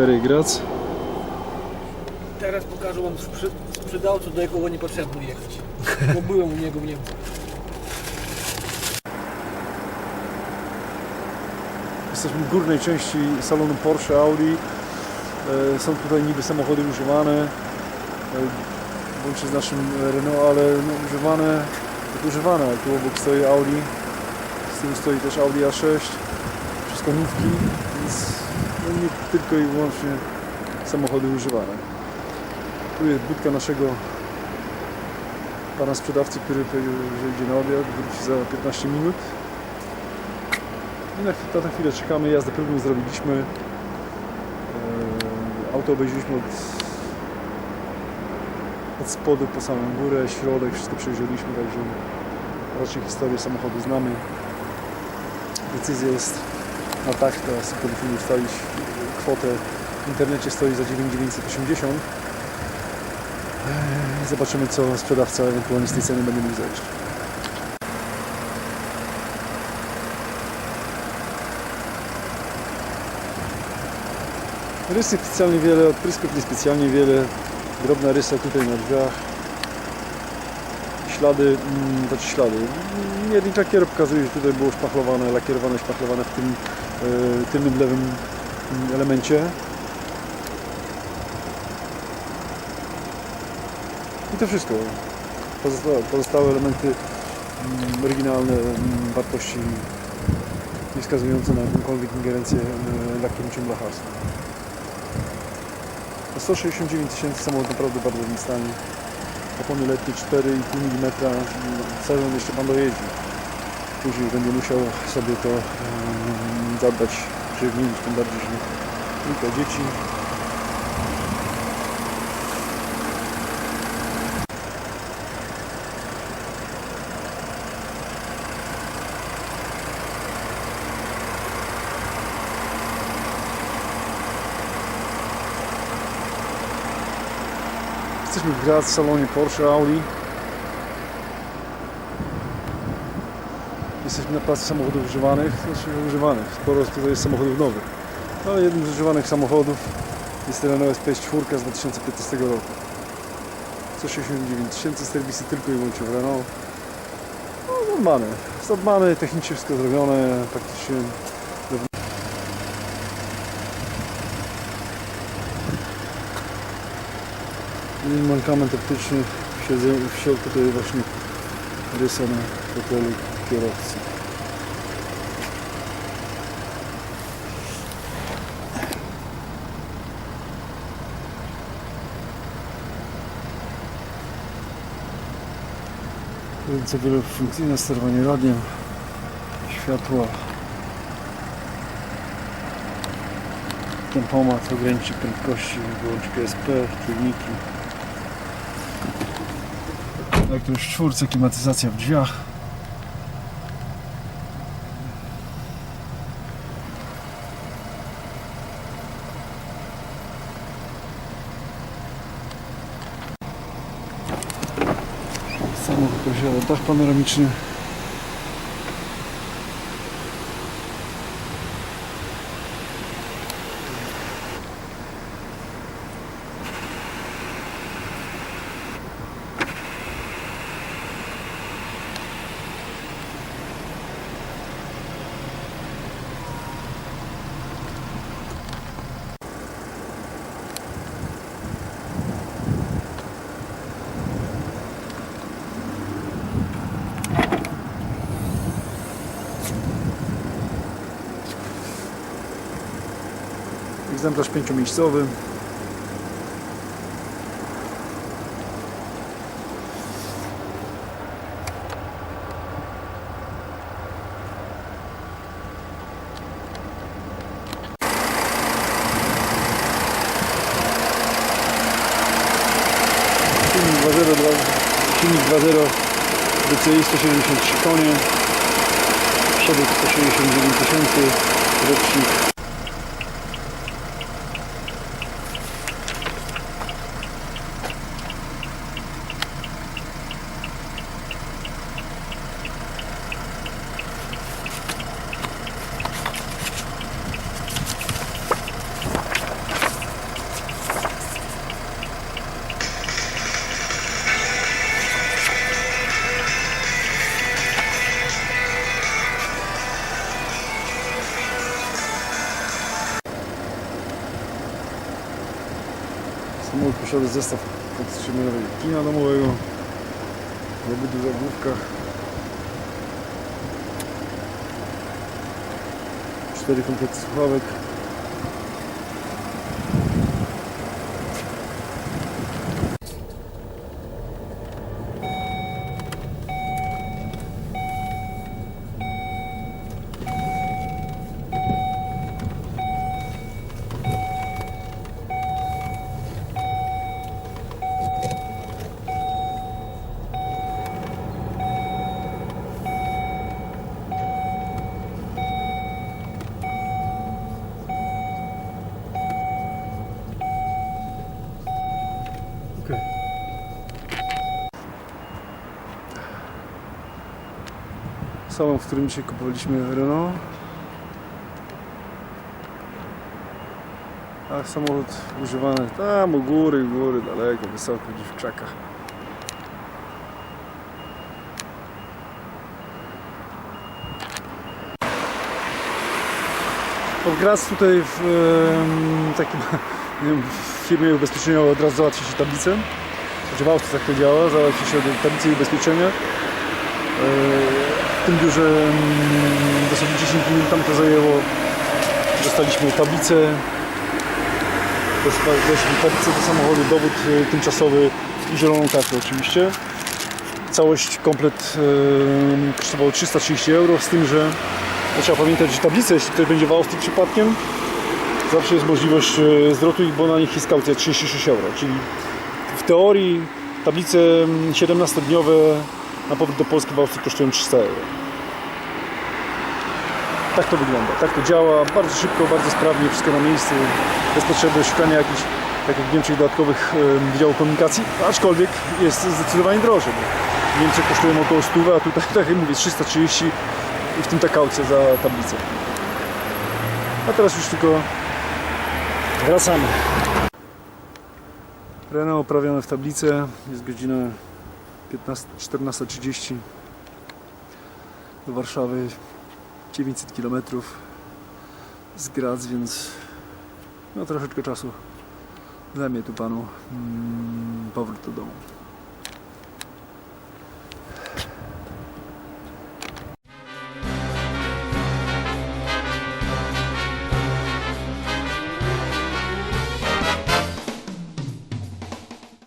Ferry Grac. Teraz pokażę wam sprzy- sprzedawcę, do jakiego nie potrzebno jechać. Bo byłem u niego w Niemczech. Jesteśmy w górnej części salonu Porsche Audi. E, Są tutaj niby samochody używane, e, łącznie z naszym Renault, ale no, używane, tak używane. Tu obok stoi Audi, z tyłu stoi też Audi A6, wszystko nówki, więc nie tylko i wyłącznie samochody używane. Tu jest budka naszego pana sprzedawcy, który powiedział, że idzie na obiad, wróci za 15 minut. I na, chwi- na chwilę czekamy, jazdę próbną zrobiliśmy. Eee, Auto obejrzeliśmy od, od spodu po samą górę, środek, wszystko przejrzeliśmy, także raczej historię samochodu znamy. Decyzja jest na tak, teraz powinniśmy ustalić kwotę. W internecie stoi za 9,980. Eee, Zobaczymy co sprzedawca ewentualnie z tej ceny będzie mógł zejść. Rysy specjalnie wiele, odprysków niespecjalnie wiele. Drobna rysa tutaj na drzwiach. Ślady, mm, znaczy ślady. Miernik lakier pokazuje, że tutaj było szpachlowane, lakierowane, szpachlowane w tym tylnym lewym elemencie. I to wszystko. Pozostałe, elementy mm, oryginalne mm, wartości nie wskazujące na jakąkolwiek ingerencję lakierniczym blacharstwem. Za 169 tysięcy samochód naprawdę bardzo dobrym stanie. Opony letnie 4,5 mm. Sezon jeszcze Pan dojeździ. Później będzie musiał sobie to zadbać, przyjemnić, tym bardziej, że kilka dzieci. Jesteśmy w Graz w salonie Porsche Audi. Jesteśmy na placu samochodów używanych, znaczy używanych. Sporo tutaj jest samochodów nowych. Ale jednym z używanych samochodów jest Renault SP4 z 2015 roku. 169 tysięcy serwisy tylko i wyłącznie w Renault. No, zadbane. Zadbane, technicznie wszystko zrobione, praktycznie mankament optyczny w, siedze, w tutaj właśnie rysa na fotelu kierowcy. Co wielofunkcyjne sterowanie radiem, światła, tempomat, ogranicznik prędkości, wyłączki SP, czujniki. Jak to już czwórce, klimatyzacja w drzwiach. Posiada dach panoramiczny. Egzemplarz pięciomiejscowy. Silnik 2.0 dla- silnik 2.0 DCI 173 konie przebieg 169 tysięcy rocznik posiada zestaw podtrzymywanego kina domowego w obydwu zagłówkach. Cztery komplety słuchawek. Salon, w którym dzisiaj kupowaliśmy Renault. A samochód używany tam u góry, u góry, daleko, wysoko, gdzieś w krzakach. Od Graz tutaj w em, takim wiem, w firmie ubezpieczeniowej od razu załatwi się tablicę. Znaczy w Austrii tak to działa, załatwi się tablicę i ubezpieczenia. E, tym biurze mm, dosłownie 10 minut tam to zajęło. Dostaliśmy tablicę, dostaliśmy tablicę do samochodu, dowód e, tymczasowy i zieloną kartę oczywiście. Całość, komplet kosztowało 330 euro, z tym, że no, trzeba pamiętać, że tablice, jeśli ktoś będzie w Austrii przypadkiem, zawsze jest możliwość e, zwrotu ich, bo na nich jest kaucja 36 euro, czyli w teorii tablice mm, 17-dniowe na powrót do Polski w Austrii kosztują 300 euro. Tak to wygląda, tak to działa, bardzo szybko, bardzo sprawnie, wszystko na miejscu, bez potrzeby szukania jakichś, tak jak w Niemczech, dodatkowych wydziałów komunikacji, aczkolwiek jest zdecydowanie drożej. W Niemczech kosztują około 100, a tutaj, tak jak mówię, 330 i w tym ta kaucja za tablicę. A teraz już tylko wracamy. Renault oprawione w tablicę. Jest godzina 15 14.30 do Warszawy 900 km z Graz, więc no troszeczkę czasu zajmie tu panu mm, powrót do domu.